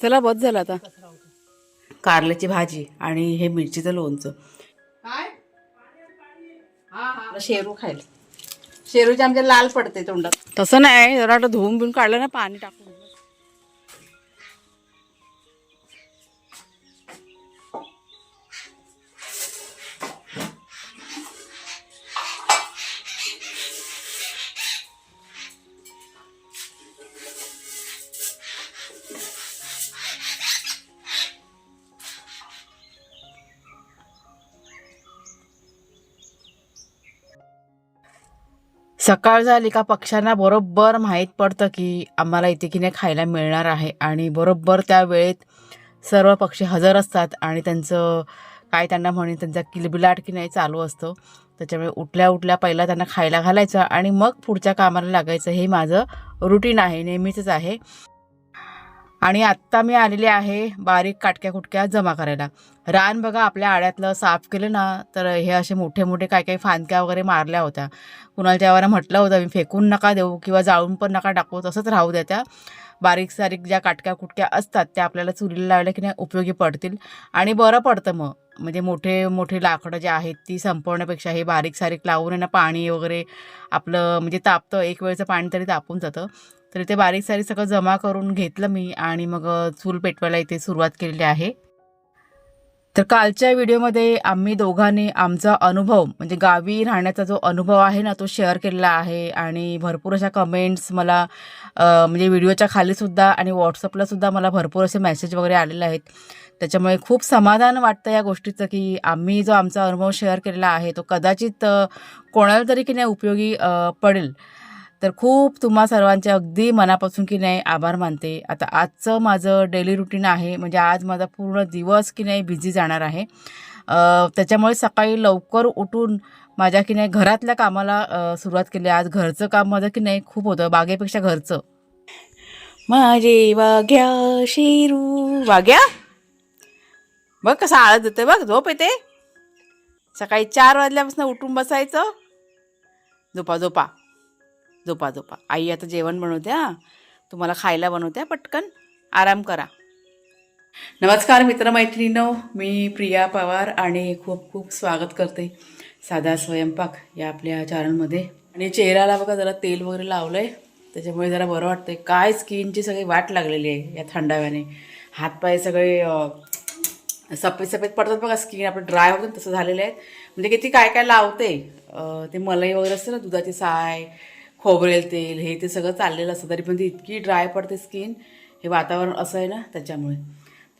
चला बस झालं आता. कारल्याची भाजी आणि हे मिरचीचं लोणचं. काय? हा हा. शेरू खायला. शेरूचे आमच्या लाल पडते तोंडात. तसं नाही जरा आता धुवून बिवून काढलं ना पाणी टाकून. सकाळ झाली का पक्ष्यांना बरोबर माहीत पडतं की आम्हाला इथे की नाही खायला मिळणार आहे. आणि बरोबर त्या वेळेत सर्व पक्षी हजर असतात आणि त्यांचं काय त्यांना म्हणे त्यांचा किलबिलाट की नाही चालू असतो. त्याच्यामुळे उठल्या उठल्या पहिला त्यांना खायला घालायचं आणि मग पुढच्या कामाला लागायचं. हे माझं रुटीन आहे नेहमीचंच आहे. आणि आत्ता मी आलेले आहे बारीक काटक्या कुटक्या जमा करायला. रान बघा आपल्या आड्यातलं साफ केलं ना तर हे असे मोठे मोठे काय काही फांदक्या वगैरे मारल्या होत्या. कुणाला त्यावर म्हटलं होतं मी फेकून नका देऊ किंवा जाळून पण नका टाकू तसंच राहू द्या त्या. बारीक सारीक ज्या काटक्या कुटक्या असतात त्या आपल्याला चुलीला लावल्या की नाही उपयोगी पडतील. आणि बरं पडतं मग. म्हणजे मोठे मोठे लाकडं जे आहेत ती संपवण्यापेक्षा हे बारीक सारीक लावून आहे ना पाणी वगैरे आपलं म्हणजे तापतं एक वेळचं पाणी तरी तापून जातं. तर ते बारीक सारीक सगळं जमा करून घेतलं मी आणि मग चूल पेटवायला इथे सुरुवात केलेली आहे. तर कालच्या व्हिडिओमध्ये आम्ही दोघांनी आमचा अनुभव म्हणजे गावी राहण्याचा जो अनुभव आहे ना तो शेअर केलेला आहे आणि भरपूर अशा कमेंट्स मला म्हणजे व्हिडिओच्या खालीसुद्धा आणि व्हॉट्सअपलासुद्धा मला भरपूर असे मेसेज वगैरे आलेले आहेत. त्याच्यामुळे खूप समाधान वाटतं या गोष्टीचं की आम्ही जो आमचा अनुभव शेअर केलेला आहे तो कदाचित कोणाला तरी की नाही उपयोगी पडेल. तर खूप तुम्हा सर्वांचे अगदी मनापासून की नाही आभार मानते. आता आजचं माझं डेली रुटीन आहे. म्हणजे आज माझा पूर्ण दिवस की नाही बिझी जाणार आहे. त्याच्यामुळे सकाळी लवकर उठून माझ्या की नाही घरातल्या कामाला सुरुवात केली. आज घरचं काम माझं की नाही खूप होतं. बागेपेक्षा घरचं. माझे वाघ्या शेरू. वाघ्या? बघ कसं आळत येते बघ. झोप येते? सकाळी चार वाजल्यापासून उठून बसायचं? झोपा झोपा. झोपा झोपा. आई आता जेवण बनवते तुम्हाला खायला बनवते पटकन. आराम करा. नमस्कार मित्रमैत्रिणीनो. मी प्रिया पवार आणि खूप खूप स्वागत करते साधा स्वयंपाक या आपल्या चॅनलमध्ये. आणि चेहऱ्याला बघा जरा तेल वगैरे लावलं आहे त्याच्यामुळे जरा बरं वाटतं आहे काय स्किनची सगळी वाट लागलेली आहे या थंडाव्याने. हातपाय सगळे सफेद सफेद पडतात बघा स्किन. आपलं ड्राय होतं तसं झालेलं आहे. म्हणजे किती काय काय लावते? ते मलाई वगैरे असते ना दुधाची साय खोबरेल तेल हे ते सगळं चाललेलं असतं. तरी पण ती इतकी ड्राय पडते स्किन हे वातावरण असं आहे ना त्याच्यामुळे.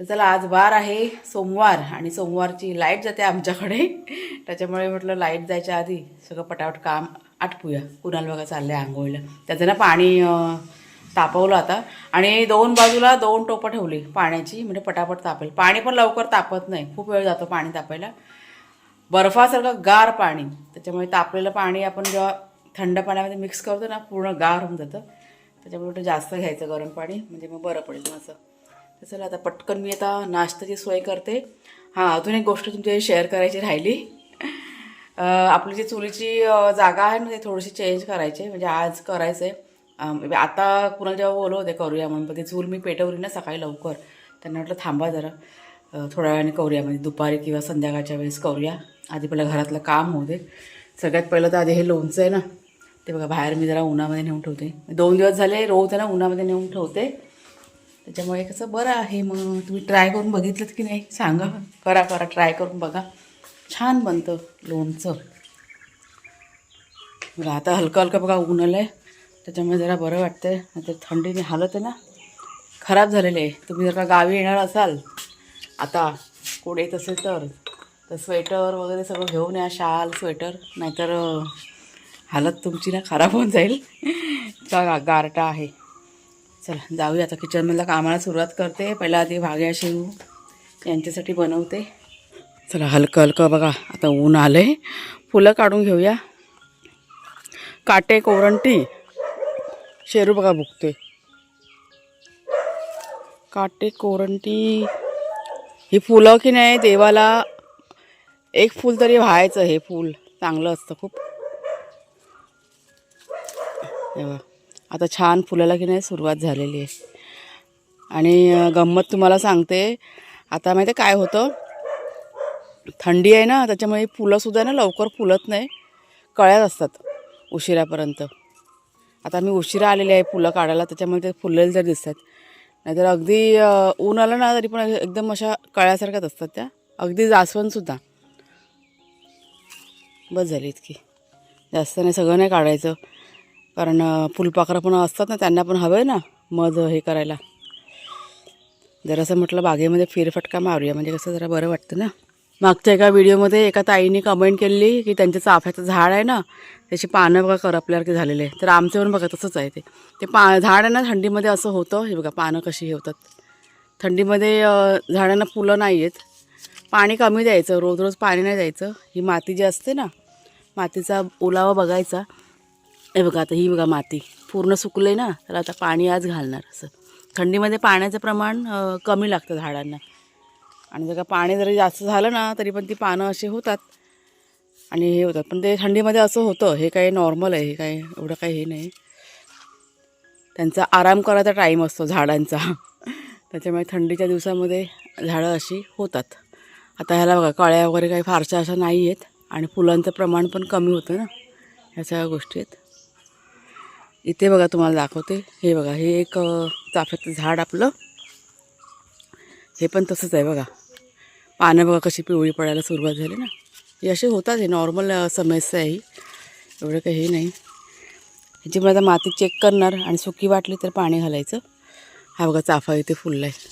तर चला आज वार आहे सोमवार आणि सोमवारची लाइट जाते आमच्याकडे. त्याच्यामुळे म्हटलं लाइट जायच्या आधी सगळं पटापट काम आटपूया. कुणाल बघा चाललं आहे आंघोळीला. त्याचं ना पाणी तापवलं आता. आणि दोन बाजूला दोन टोपं ठेवली पाण्याची म्हणजे पटापट तापेल. पाणी पण लवकर तापत नाही. खूप वेळ जातो पाणी तापायला. बर्फासारखं गार पाणी. त्याच्यामुळे तापलेलं पाणी आपण जेव्हा थंड पाण्यामध्ये मिक्स करतो ना पूर्ण गार होऊन जातं. त्याच्यामुळे जास्त घ्यायचं गरम पाणी म्हणजे मग बरं पडेल माझं असं. तर चला आता पटकन मी आता नाश्त्याची सोय करते. हां अजून एक गोष्ट तुमच्याशी शेअर करायची राहिली. आपली जी चुलीची जागा आहे ना ते थोडीशी चेंज करायची म्हणजे आज करायचं आहे म्हणजे आता कुणाला जेव्हा बोलवते करूया म्हणून. पण ती चूल मी पेटवली ना सकाळी लवकर. त्यांना म्हटलं थांबा जरा. थोड्या वेळाने करूया. म्हणजे दुपारी किंवा संध्याकाळच्या वेळेस करूया. आधी पहिलं घरातलं काम होऊ दे. सगळ्यात पहिलं तर आधी हे लोणचं आहे ना ते बघा बाहेर मी जरा उन्हामध्ये नेऊन ठेवते. दोन दिवस झाले रोज त्यांना उन्हामध्ये नेऊन ठेवते. त्याच्यामुळे कसं बरं आहे मग. तुम्ही ट्राय करून बघितलं की नाही? सांगा. करा करा ट्राय करून बघा. छान बनतं लोणचं. बघा आता हलकं हलकं बघा ऊन आलं आहे त्याच्यामुळे जरा बरं वाटतंय. नाहीतर थंडीने हालत आहे ना. खराब झालेले आहे. तुम्ही जर का गावी येणार असाल आता कोण येत असेल तर तर स्वेटर वगैरे सगळं घेऊन या शाल स्वेटर नाहीतर हालत तुमची ना खराब होऊन जाईल. का गा- गारटा आहे. चला जाऊया आता किचनमधल्या कामाला सुरुवात करते. पहिला आधी भाग्या शेरू यांच्यासाठी बनवते. चला हलकं हलकं बघा आता ऊन आलं आहे फुलं काढून घेऊया. काटे कोरंटी शेरू बघा भुकते काटे कोरंटी ही फुलं की नाही देवाला एक फूल तरी व्हायचं हे फूल. चांगलं असतं खूप. तेव्हा. आता छान फुलाला की नाही सुरुवात झालेली आहे. आणि गंमत तुम्हाला सांगते. आता माहिती आहे काय होतं? थंडी आहे ना त्याच्यामुळे फुलंसुद्धा ना लवकर फुलत नाही. कळ्यात असतात उशिरापर्यंत. आता मी उशिरा आलेले आहे फुलं काढायला त्याच्यामुळे ते फुललेले जर दिसतात. नाहीतर अगदी ऊन आलं ना तरी पण एकदम अशा कळ्यासारख्याच असतात त्या. अगदी जास्वंदसुद्धा बस झाली इतकी. जास्त नाही सगळं नाही काढायचं. कारण फुलपाखरं पण असतात ना त्यांना पण हवं आहे ना मध हे करायला. जरासं म्हटलं बागेमध्ये फेरफटका मारूया. म्हणजे कसं जरा बरं वाटतं ना. मागच्या एका व्हिडिओमध्ये एका ताईने कमेंट केली की त्यांच्या चाफ्याचं झाड आहे ना त्याची पानं बघा करपल्यासारखे झालेले आहे. तर आमचे पण बघा तसंच आहे ते. ते पा झाड आहे ना थंडीमध्ये असं होतं. हे बघा पानं कशी हे होतात. थंडीमध्ये झाडांना फुलं नाही आहेत. पाणी कमी द्यायचं. रोज रोज पाणी नाही द्यायचं. ही माती जी असते ना मातीचा ओलावा बघायचा. हे बघा आता ही बघा माती. पूर्ण सुकलं आहे ना तर आता पाणी आज घालणार असं. थंडीमध्ये पाण्याचं प्रमाण कमी लागतं झाडांना. आणि जर का पाणी जरी जास्त झालं ना तरी पण ती पानं अशी होतात. आणि हे होतात. पण ते थंडीमध्ये असं होतं. हे काही नॉर्मल आहे. हे काय एवढं काही हे नाही. त्यांचा आराम करायचा टाईम असतो झाडांचा. त्याच्यामुळे थंडीच्या दिवसामध्ये झाडं अशी होतात. आता ह्याला बघा कळ्या वगैरे काही फारशा अशा नाही आहेत आणि फुलांचं प्रमाण पण कमी होतं ना. ह्या सगळ्या गोष्टी आहेत. इथे बघा तुम्हाला दाखवते. हे बघा हे एक चाफ्याचं झाड आपलं. हे पण तसंच आहे बघा. पानं बघा कशी पिवळी पडायला सुरुवात झाली ना. हे असे होतात हे नॉर्मल समस्या आहे ही. एवढं काही हे नाही. ह्याची मला आता माती चेक करणार आणि सुकी वाटली तर पाणी घालायचं. हा बघा चाफा इथे फुलला आहे.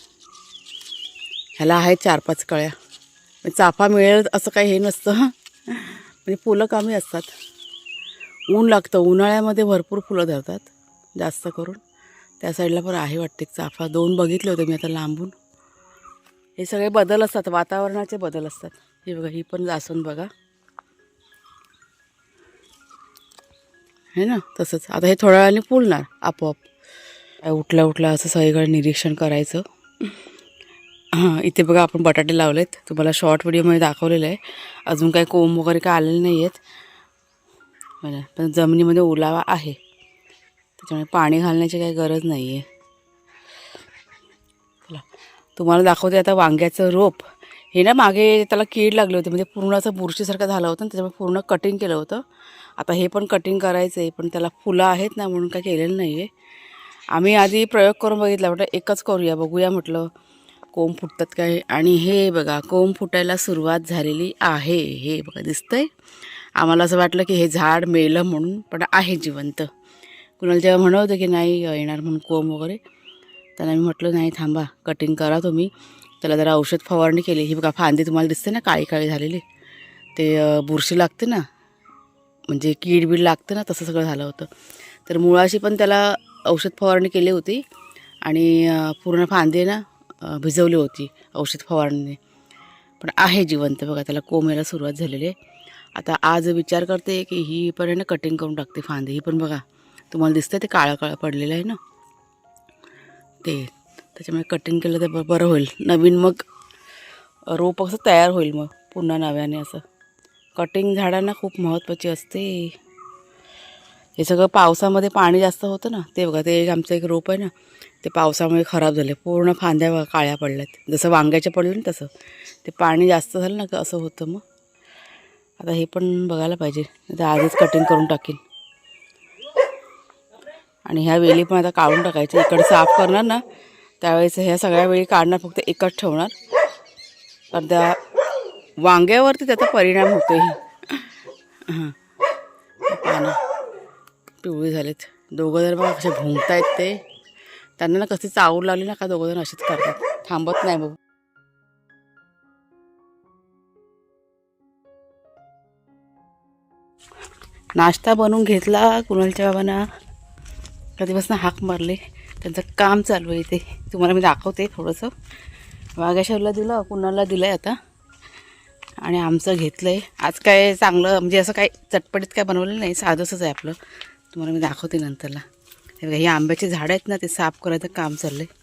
ह्याला आहेत चार पाच कळ्या. चाफा मिळेल असं काही हे नसतं. म्हणजे फुलं कमी असतात. ऊन लागतं. उन्हाळ्यामध्ये भरपूर फुलं धरतात जास्त करून. त्या साईडला पण आहे वाटते चाफा. दोन बघितले होते मी आता लांबून. हे सगळे बदल असतात वातावरणाचे बदल असतात. हे बघा ही पण जासून बघा. हे ना तसंच. आता हे थोड्या वेळाने फुलणार आपोआप. उठला उठल्या उठल्या असं सगळीकडे निरीक्षण करायचं. हां इथे बघा आपण बटाटे लावलेत. तुम्हाला शॉर्ट व्हिडिओमध्ये दाखवलेलं आहे. अजून काही कोंब वगैरे काय आलेले नाही आहेत बरं. पण जमिनीमध्ये ओलावा आहे. त्याच्यामुळे पाणी घालण्याची काही गरज नाही आहे चला. तुम्हाला दाखवते आता वांग्याचं रोप. हे ना मागे त्याला कीड लागली होती. म्हणजे पूर्ण असं बुरशीसारखं झालं होतं त्याच्यामुळे पूर्ण कटिंग केलं होतं. आता हे पण कटिंग करायचं आहे पण त्याला फुलं आहेत ना म्हणून काय केलेलं नाही आहे आम्ही आधी प्रयोग करून बघितला. म्हटलं एकच करूया बघूया म्हटलं कोंब फुटतात काय? आणि हे बघा कोंब फुटायला सुरुवात झालेली आहे. हे बघा दिसतंय? आम्हाला असं वाटलं की हे झाड मेलं म्हणून पण आहे जिवंत. कुणाला जेव्हा म्हणत होतं की नाही येणार म्हणून कोंब वगैरे त्यांना मी म्हटलं नाही थांबा कटिंग करा तुम्ही. त्याला जरा औषध फवारणी केली. ही बघा फांदी तुम्हाला दिसते ना काळी काळी झालेली. ते बुरशी लागते ना म्हणजे कीड बीड लागतं ना तसं सगळं झालं होतं. तर मुळाशी पण त्याला औषध फवारणी केली होती आणि पूर्ण फांदी ना भिजवली होती औषध फवारणीने. पण आहे जिवंत. बघा त्याला कोंब यायला सुरुवात झालेली आहे. आता आज विचार करते की ही पण आहे ना कटिंग करून टाकते फांदी. ही पण बघा तुम्हाला दिसतं ते काळं काळं पडलेलं आहे ना? ते त्याच्यामुळे कटिंग केलं तर ब- बरं होईल. नवीन मग रोप असं तयार होईल मग पुन्हा नव्याने असं. कटिंग झाडांना खूप महत्त्वाची असते. हे सगळं पावसामध्ये पाणी जास्त होतं ना ते बघा ते एक आमचं एक रोप आहे ना ते पावसामुळे खराब झाले. पूर्ण फांद्या काळ्या पडल्यात. जसं वांग्याच्या पडलं ना तसं. ते पाणी जास्त झालं ना का असं होतं मग. आता हे पण बघायला पाहिजे. नाही तर आजच कटिंग करून टाकीन. आणि ह्या वेली पण आता काढून टाकायच्या. इकडे साफ करणार ना त्यावेळेस ह्या सगळ्या वेळी काढणार फक्त एकच ठेवणार. कारण त्या वांग्यावरती त्याचा परिणाम होतो हां. पानं पिवळी झालेत. दोघं जण बघा कसे भुंकतायत ते. त्यांना ना कसे चावड लागली ना का दोघं जण असेच करतात. थांबत नाही बघ. नाश्ता बनवून घेतला कुणालच्या बाबांना. कधीपासून हाक मारले. त्यांचं काम चालू आहे इथे. तुम्हाला मी दाखवते थोडंसं. वाघेश्वरला दिलं कुणाला दिलं आहे आता. आणि आमचं घेतलं आहे आज काय चांगलं म्हणजे असं काय चटपटीत काय बनवलेलं नाही. साधंसंच आहे आपलं. तुम्हाला मी दाखवते नंतरला. हे आंब्याचे झाडं आहेत ना ते साफ करायचं काम चाललं आहे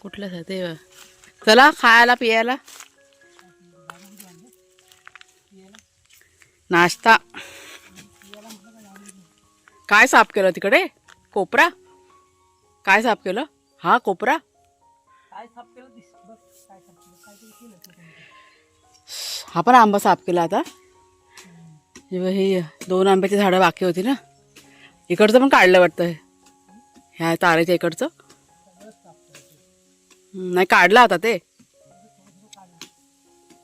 कुठलं सा- ते चला खायला पियाला. नाश्ता. काय साफ केलं तिकडे? कोपरा? काय साफ केलं? हा कोपरा. हा पण आंबा साफ केला आता. ही दोन आंब्याची झाडं बाकी होती ना. इकडचं पण काढलं वाटतं ह्या तारेच्या इकडचं. नाही काढलं आता ते.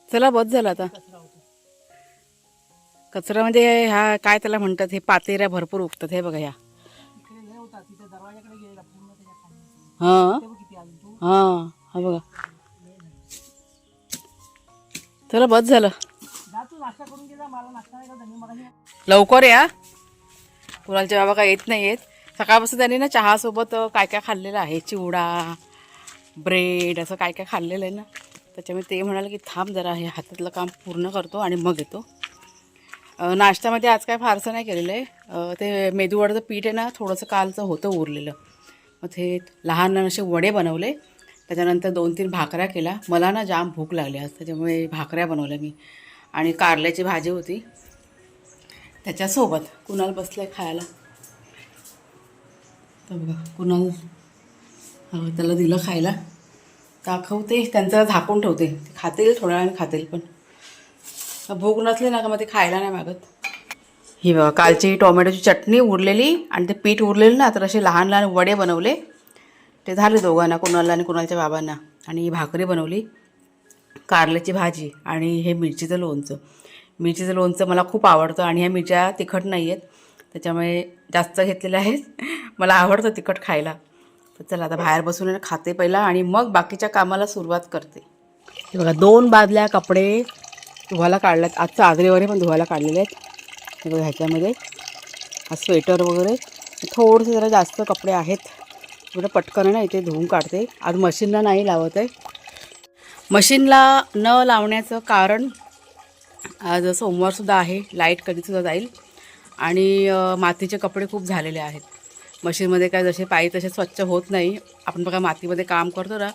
चला बस झालं आता. कचरा म्हणजे ह्या काय त्याला म्हणतात हे पातेऱ्या भरपूर उगतात हे बघा ह्या हां. हां हा बघा. चला बस झालं. लवकर या. कुणालचे बाबा काय येत नाही येत सकाळपासून त्यांनी ना चहासोबत काय काय खाल्लेलं आहे? चिवडा ब्रेड असं काय काय खाल्लेलं आहे ना. त्याच्यामुळे ते म्हणाले की थांब जरा हे हातातलं काम पूर्ण करतो आणि मग येतो. नाश्त्यामध्ये आज काय फारसं नाही केलेलं आहे. ते मेदूवड्याचं पीठ आहे ना थोडंसं कालचं होतं उरलेलं. मग ते लहान असे वडे बनवले. त्याच्यानंतर दोन तीन भाकऱ्या केल्या. मला ना जाम भूक लागली आज त्याच्यामुळे भाकऱ्या बनवल्या मी. आणि कारल्याची भाजी होती. त्याच्यासोबत कुणाल बसलं खायला. तर बघा कुणाल त्याला दिलं खायला. दाखवते त्यांचं झाकून ठेवते. खातील थोड्या वेळाने खातील पण. भूक नसली ना का मग ते खायला नाही मागत. ही बघा कालची टोमॅटोची चटणी उरलेली आणि ते पीठ उरलेलं ना तर असे लहान लहान वडे बनवले. ते झाले दोघांना कुणाला आणि कुणालच्या बाबांना. आणि ही भाकरी बनवली कारल्याची भाजी आणि हे मिरचीचं लोणचं. मिरचीचं लोणचं मला खूप आवडतं आणि ह्या मिरच्या तिखट नाही आहेत त्याच्यामुळे जास्त घेतलेल्या आहेत. मला आवडतं तिखट खायला. तर चला आता बाहेर बसून आहे ना खाते पहिला आणि मग बाकीच्या कामाला सुरुवात करते. हे बघा दोन बादल्या कपडे धुवायला काढल्यात. आजचं वगैरे पण धुवायला काढलेले आहेत. बघा ह्याच्यामध्ये हा स्वेटर वगैरे. थोडेसे जरा जास्त कपडे आहेत. थोडं पटकन ना इथे धुवून काढते. आज मशीनला नाही लावत आहे. मशीनला न लावण्याचं कारण आज सोमवारसुद्धा आहे. लाइट कधीसुद्धा जाईल. आणि मातीचे कपडे खूप झालेले आहेत. मशीनमध्ये काय जसे पायी तसे स्वच्छ होत नाही. आपण बघा मातीमध्ये काम करतो ना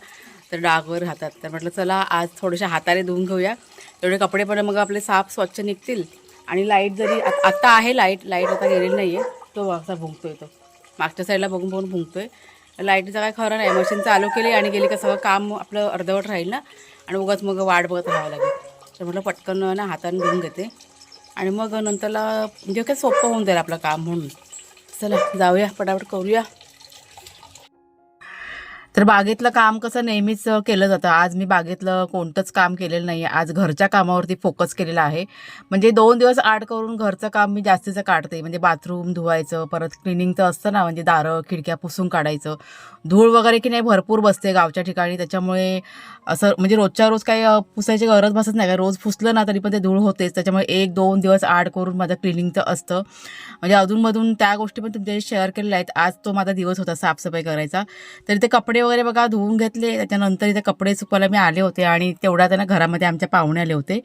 तर डागवर राहतात. तर म्हटलं चला आज थोडेसे हाताने धुवून घेऊया. तेवढे कपडे पण मग आपले साफ स्वच्छ निघतील. आणि लाइट जरी आत्ता आहे लाइट. लाइट आता गेलेली नाही आहे तो असा भुंकतोय तो. मागच्या साईडला बघून बघून भुंकतोय. लाईटीचा काय खरं नाही. मशीन चालू केली आणि गेली का सगळं काम आपलं अर्धवट राहील ना. आणि उगाच मग वाट बघत राहावं लागेल. तर म्हटलं पटकन ना हाताने धुवून घेते. आणि मग नंतरला म्हणजे काय सोपं होऊन जाईल आपलं काम म्हणून. चला जाऊया पटापट करूया. तर बागेतलं काम कसं नेहमीच केलं जातं. आज मी बागेतलं कोणतंच काम केलेलं नाही आहे आज घरच्या कामावरती फोकस केलेला आहे. म्हणजे दोन दिवस आड करून घरचं काम मी जास्तीचं काढते. म्हणजे बाथरूम धुवायचं परत क्लिनिंगचं असतं ना म्हणजे दारं खिडक्या पुसून काढायचं. धूळ वगैरे की नाही भरपूर बसते गावच्या ठिकाणी. त्याच्यामुळे असं म्हणजे रोजच्या रोज काही पुसायची गरज बसत नाही. का रोज पुसलं ना तरी पण ते धूळ होतेच. त्याच्यामुळे एक दोन दिवस आड करून माझं क्लिनिंगचं असतं. म्हणजे अधूनमधून त्या गोष्टी पण तुमच्याशी शेअर केलेल्या आहेत. आज तो माझा दिवस होता साफसफाई करायचा. तरी ते कपडे वगैरे बघा धुवून घेतले. त्याच्यानंतर इथे कपडे सुकवायला मी आले होते आणि तेवढ्या त्यांना घरामध्ये आमच्या पाहुणे आले होते.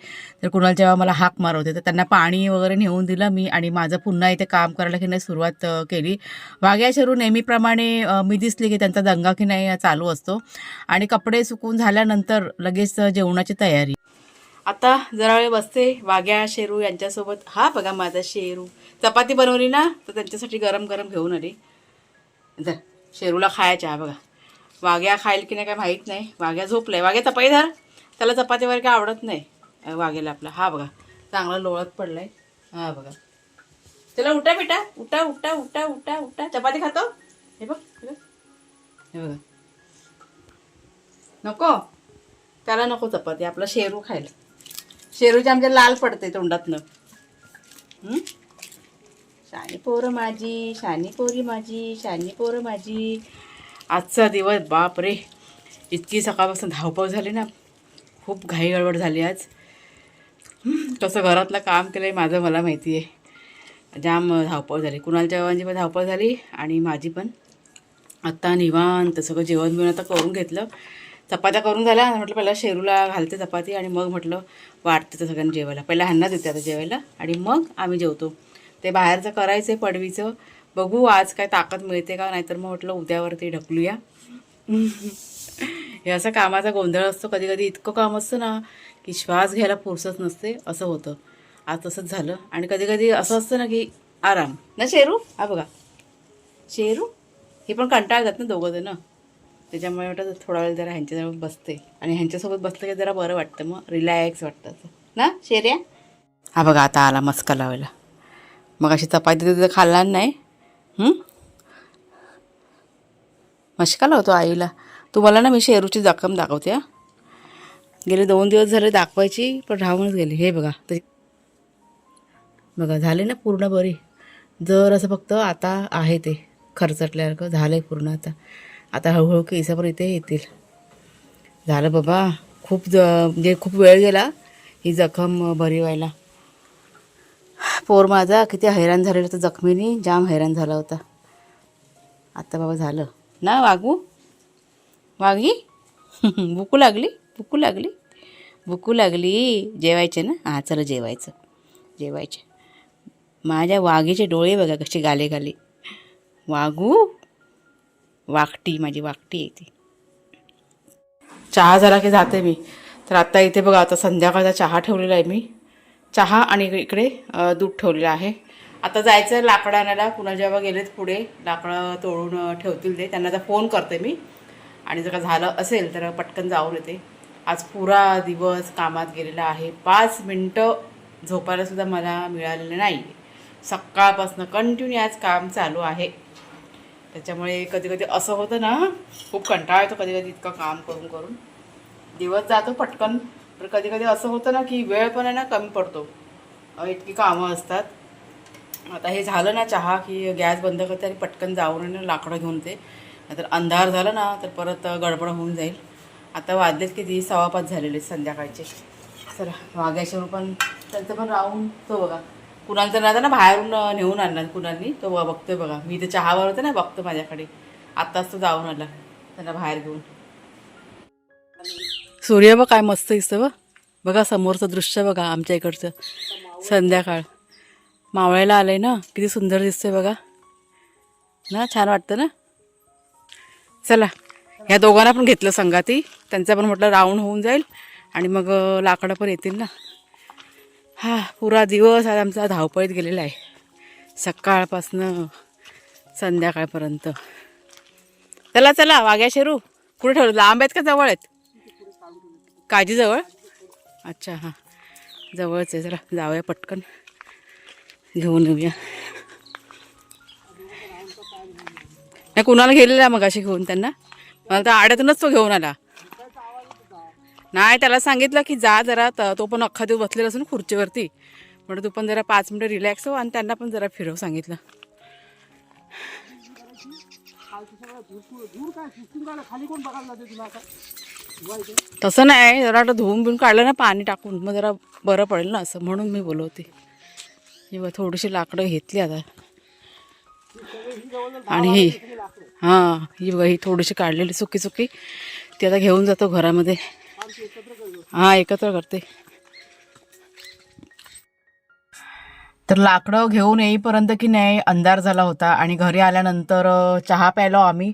तर कुणाल जेव्हा मला हाक मारत होते तर त्यांना पाणी वगैरे नेऊन दिलं मी आणि माझं पुन्हा इथे काम करायला की नाही सुरुवात केली. वाघ्या शरू नेहमीप्रमाणे मी दिसली की त्यांचा दंगा की नाही चालू असतो. आणि कपडे सुकून झाल्यानंतर लगेच जेवणाची तयारी. आता जरा वेळ बसते. वाघ्या शेरू यांच्यासोबत. हा बघा माझा शेरू. चपाती बनवली ना तर त्यांच्यासाठी गरम गरम घेऊन आली. जर शेरूला खायच्या हा बघा. वाघ्या खाईल की नाही काय माहीत नाही. वाघ्या झोपलाय. वाघ्या चपाती धर. त्याला चपाती वगैरे काय आवडत नाही. वाघेला आपला. हा बघा. चांगला लोळत पडलाय. हा बघा. चला उठा बेटा. उठा उठा उठा उठा उठा. चपाती खातो? हे बघ हे बघा. नको. त्याला नको चपाती. आपला शेरू खायला. शेरूचे आमच्या लाल पडते तोंडातनं. शानी पोरं माझी शानी पोरी माझी शानी पोरं माझी. आजचा दिवस बाप रे. इतकी सकाळपासून धावपळ झाली ना. खूप घाई गडबड झाली आज. कसं घरातलं काम केलं आहे माझं मला माहिती आहे जाम धावपळ झाली. कुणालच्या बाबांची पण धावपळ झाली आणि माझी पण. आत्ता निवांत सगळं जेवण बिवण आता करून घेतलं. चपात्या करून झाल्या. म्हटलं पहिला शेरूला घालते चपाती आणि मग म्हटलं वाटते तर सगळ्यांना जेवायला. पहिला ह्यांना देते आता जेवायला. आणि मग आम्ही जेवतो. ते बाहेरचं करायचं आहे पडवीचं. बघू आज काय ताकद मिळते का? नाहीतर मग म्हटलं उद्यावरती ढकलूया. हे असं कामाचा गोंधळ असतो. कधी कधी इतकं काम असतं ना की श्वास घ्यायला फुरसत नसते. असं होतं. आज तसंच झालं. आणि कधी कधी असं असतं ना की आराम. ना शेरू? हा बघा. शेरू? हे पण कंटाळतात ना दोघं जण. त्याच्यामुळे वाटतं थोडा वेळ जरा ह्यांच्याजवळ बसते. आणि ह्यांच्यासोबत बसलं की जरा बरं वाटतं. मग रिलॅक्स वाटतं असं. ना शेर्या हा बघा आता आला मस्का लावायला. मग अशी चपाती तिथं खाल्ला नाही. मशका लावतो आईला. तुम्हाला ना मी शेरूची जखम दाखवते हा? गेले दोन दिवस झाले दाखवायची पण राहूनच गेली. हे बघा ते बघा झाले ना पूर्ण बरी. जर असं फक्त आता आहे ते खरचटल्यासारखं झालं आहे पूर्ण आता. आता हळूहळू केसापर इथे येतील. झालं बाबा खूप ज म्हणजे खूप वेळ गेला ही जखम बरी व्हायला. पोर माझा किती हैराण झालेला होता जखमीनी जाम हैराण झाला होता. आता बाबा झालं. ना वागू? वागी? भुकू लागली? भुकू लागली? भुकू लागली. जेवायचे ना? हां चला जेवायचं. जेवायचे. माझ्या वाघीचे डोळे बघा कसे गाले गाले. वागू? वाकटी माझी वाकटी आहे ती. चहा झाला की जाते मी. तर आता इथे बघा आता संध्याकाळचा चहा ठेवलेला आहे मी. चहा आणि इकडे- दूध ठेवलेलं आहे. आता जायचं लाकडं आणायला. पुन्हा जेव्हा गेलेत पुढे लाकडं तोडून ठेवतील ते. त्यांना आता फोन करते मी. आणि जर का झालं असेल तर पटकन जाऊन येते. आज पुरा दिवस कामात गेलेला आहे. पाच मिनटं झोपायलासुद्धा मला मिळालेलं नाही सकाळपासून कंटिन्यू आज काम चालू आहे. त्याच्यामुळे कधी कधी असं होतं ना खूप कंटाळा येतो कधी कधी इतकं काम करून करून दिवस जातो पटकन. तर कधी कधी असं होतं ना की वेळ पण आहे ना कमी पडतो. इतकी कामं असतात. आता हे झालं ना चहा की गॅस बंद करते आणि पटकन जाऊन आहे ना लाकडं घेऊन ते नाहीतर अंधार झाला ना तर परत गडबड होऊन जाईल. आता वाजलेत किती? सव्वा पाच झालेले आहेत संध्याकाळचे. चला वाघ्याशिवर पण त्यांचं पण राहून तो बघा. कुणाचं ना ना बाहेरून नेऊन आणला कुणांनी तो बघा बघतोय बघा. मी तर चहावर होते ना बघतो माझ्याकडे. आत्ताच तो जाऊन आला. त्यांना बाहेर घेऊन. सूर्य बघ काय मस्त दिसतं बघ. बघा समोरचं दृश्य बघा आमच्या इकडचं. संध्याकाळ. मावळायला आलंय ना. किती सुंदर दिसतंय बघा. ना छान वाटतं ना? चला. ह्या दोघांना पण घेतलं संगाती. त्यांचा पण म्हटलं राऊंड होऊन जाईल. आणि मग लाकडं पण येतील ना. हा पुरा दिवस आज आमचा धावपळीत गेलेला आहे. सकाळपासनं संध्याकाळपर्यंत. चला चला. वाघ्या शेरू. कुठे ठेवलं? लांब आहेत का जवळ आहेत? काजीजवळ? अच्छा हां. जवळच आहे जरा जाऊया पटकन. घेऊन येऊया. नाही कुणाला गेलेला मग अशी घेऊन त्यांना? मला तर आड्यातूनच तो घेऊन आला. नाही त्याला सांगितलं की जा जरा तर तो पण अख्खा दिवस बसलेला असून खुर्चीवरती. म्हणून तू पण जरा पाच मिनटं रिलॅक्स हो आणि त्यांना पण जरा फिरव सांगितलं. दूर काय? खाली कोण बघायला तसं नाही जरा आता धुवून बिवून काढलं ना पाणी टाकून. मग जरा बरं पडेल ना असं म्हणून मी बोलवते. ही बघ थोडीशी लाकडं घेतली आता. आणि ही हां ही बघा ही थोडीशी काढलेली सुकी सुकी. ती आता घेऊन जातो घरामध्ये. हां एकत्र करते. तर लाकडं घेऊन येईपर्यंत की नाही अंधार झाला होता. आणि घरी आल्यानंतर चहा प्यायलो आम्ही.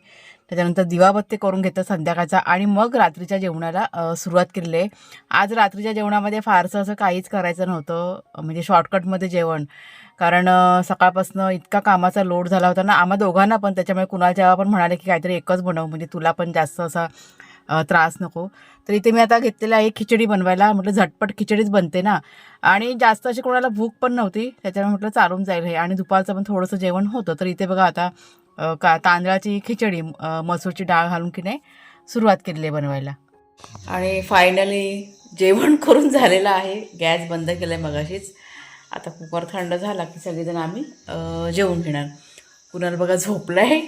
त्याच्यानंतर दिवाबत्ती करून घेतं संध्याकाळचा आणि मग रात्रीच्या जेवणाला सुरुवात केलेली. आहे आज रात्रीच्या जेवणामध्ये फारसं असं काहीच करायचं नव्हतं म्हणजे शॉर्टकटमध्ये जेवण. कारण सकाळपासून इतका कामाचा लोड झाला होता ना आम्हा दोघांना पण त्याच्यामुळे कुणाल जेव्हा पण म्हणाले की काहीतरी एकच बनव म्हणजे तुला पण जास्त असा त्रास नको. तर इथे मी आता घेतलेला आहे खिचडी बनवायला म्हटलं झटपट खिचडीच बनते ना. आणि जास्त अशी कोणाला भूक पण नव्हती त्याच्यामुळे म्हटलं चालून जाईल हे. आणि दुपारचं पण थोडंसं जेवण होतं. तर इथे बघा आता का तांदळाची खिचडी मसूरची डाळ घालून की नाही सुरुवात केलेली आहे बनवायला. आणि फायनली जेवण करून झालेलं आहे. गॅस बंद केला आहे मगाशीच. आता कुकर थंड झाला की सगळेजण आम्ही जेवून घेणार. कुणाला बघा झोपला आहे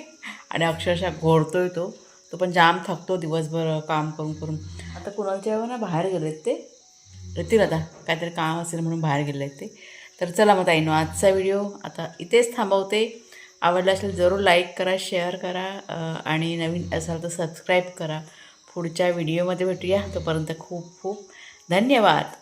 आणि अक्षरशः घोरतोय तो. तो पण जाम थकतो दिवसभर काम करून करून. आता कुणालच्या ना बाहेर गेलेत ते. येतील आता. काहीतरी काम असेल म्हणून बाहेर गेले आहेत ते. तर चला मग ताईनो आजचा व्हिडिओ आता इथेच थांबवते. आवडलं असेल जरूर लाईक करा शेअर करा आणि नवीन असाल तर सबस्क्राईब करा. पुढच्या व्हिडिओमध्ये भेटूया. तोपर्यंत खूप खूप धन्यवाद.